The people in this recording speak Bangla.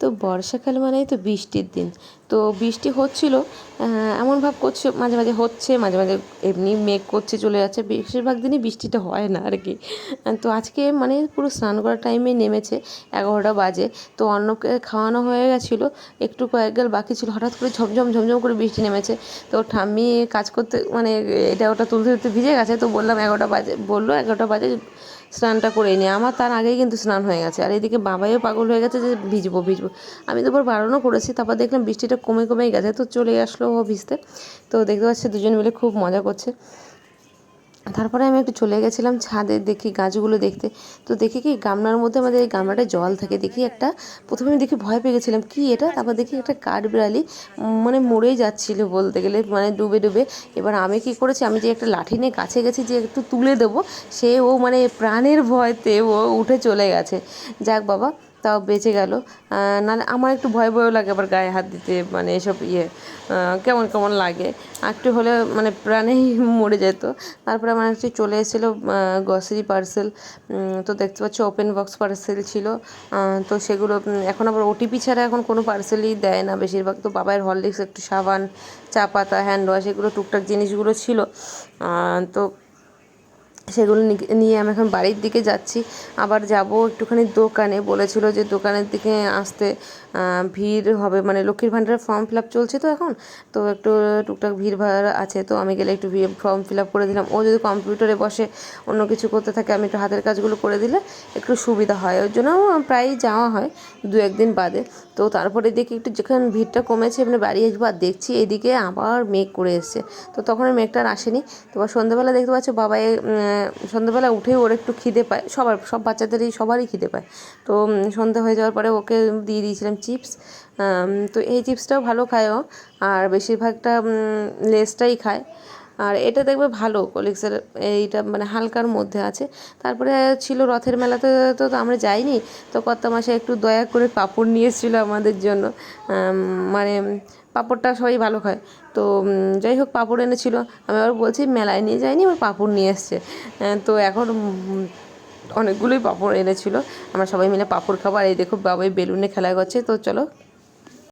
তো বর্ষাকাল মানেই তো বৃষ্টির দিন। তো বৃষ্টি হচ্ছিল এমন ভাব করছে, মাঝে মাঝে হচ্ছে, মাঝে মাঝে এমনি মেঘ করছে, চলে যাচ্ছে। বেশিরভাগ দিনই বৃষ্টিটা হয় না আর কি তো আজকে মানে পুরো স্নান করার টাইমে নেমেছে এগারোটা বাজে। তো অন্নকে খাওয়ানো হয়ে গেছিল, একটু কয়েক বাকি ছিল, হঠাৎ করে ঝমঝম ঝমঝম করে বৃষ্টি নেমেছে। তো ঠাম্মি কাজ করতে মানে এটা ওটা তুলতে তুলতে ভিজে গেছে, তো বললাম এগারোটা বাজে, বলল এগারোটা বাজে স্নানটা করে নিই আমার তার আগেই কিন্তু স্নান হয়ে গেছে। আর এদিকে বাবাইও পাগল হয়ে গেছে যে ভিজবো ভিজবো। আমি দুবার বারণও করেছি, তারপর দেখলাম বৃষ্টিটা কমে, কমেই গেছে। তো চলে আসলো ও ভিজতে। তো দেখতে পাচ্ছি দুজন মিলে খুব মজা করছে। তারপরে আমি একটু চলে গেছিলাম ছাদে দেখি গাছগুলো দেখতে। তো দেখি কি গামলার মধ্যে আমাদের এই গামলাটায় জল থাকে। দেখি একটা, প্রথমে আমি দেখি ভয় পেয়ে গেছিলাম, কি এটা? তারপর দেখি একটা কাঠবিড়ালি মানে মরেই যাচ্ছিল বলতে গেলে মানে ডুবে ডুবে। এবার আমি কি করেছি, আমি যে একটা লাঠি নিয়ে কাছে গেছি, যে একটু তুলে দেবো, সে ও মানে প্রাণের ভয়তে ও উঠে চলে গেছে। যাক বাবা তাও বেঁচে গেল। নাহলে আমার একটু ভয় ভয়ও লাগে আবার গায়ে হাত দিতে মানে এসব ইয়ে। কেমন কেমন লাগে। একটু হলে মানে প্রাণেই মরে যেত। তারপরে আমার একটু চলে এসেছিল গ্রসারি পার্সেল তো দেখতে পাচ্ছি ওপেন বক্স পার্সেল ছিল। তো সেগুলো এখন আবার ওটিপি ছাড়া এখন কোনো পার্সেলই দেয় না। বেশিরভাগ তো বাবার হরলিক্স একটু সাবান, চা পাতা হ্যান্ড ওয়াশ এগুলো টুকটাক জিনিসগুলো ছিল। তো সেগুলো নিয়ে আমি এখন বাড়ির দিকে যাচ্ছি। আবার যাব একটুখানি দোকানে। বলেছিল যে দোকানের দিকে আসতে ভিড় হবে। মানে লক্ষ্মীর ভাণ্ডারের ফর্ম ফিল আপ চলছে তো এখন। তো একটু টুকটাক ভিড় ভাড় আছে। তো আমি গেলে একটু ফর্ম ফিল আপ করে দিলাম। ও যদি কম্পিউটারে বসে অন্য কিছু করতে থাকে, আমি একটু হাতের কাজগুলো করে দিলে একটু সুবিধা হয়। ওর জন্য প্রায়ই যাওয়া হয় দু, একদিন বাদে। তো তারপরে দেখি একটু যখন ভিড়টা কমেছে এমনি বাড়ি আর দেখছি। এদিকে আবার মেঘ করে এসছে। তো তখন মেঘটা আসেনি। তো সন্ধ্যেবেলা দেখতে পাচ্ছ, বাবাই সন্ধ্যেবেলা উঠেই ওর একটু খিদে পায়। সবার, সব বাচ্চাদেরই, সবারই খিদে পায়। তো সন্ধ্যা হয়ে যাওয়ার পরে ওকে দিয়ে দিয়েছিলাম চিপস। তো এই চিপসটাও ভালো খায় ও। আর বেশিরভাগটা লেসটাই খায়। আর এটা দেখবে ভালো কলিক্সের এইটা মানে হালকার মধ্যে আছে। তারপরে ছিল রথের মেলাতে তো তো আমরা যাইনি। তো কত মাসে একটু দয়া করে পাঁপড় নিয়ে এসেছিল আমাদের জন্য। মানে পাঁপড়টা সবাই ভালো খায়। তো যাই হোক পাঁপড় এনেছিল। আমি আবার বলছি, মেলায় নিয়ে যাইনি আমার পাঁপড় নিয়ে এসছে। তো এখন অনেকগুলোই পাঁপড় এনেছিল। আমরা সবাই মিলে পাঁপড় খাব। আর এই দেখো বাবাই বেলুনে খেলা করছে। তো চলো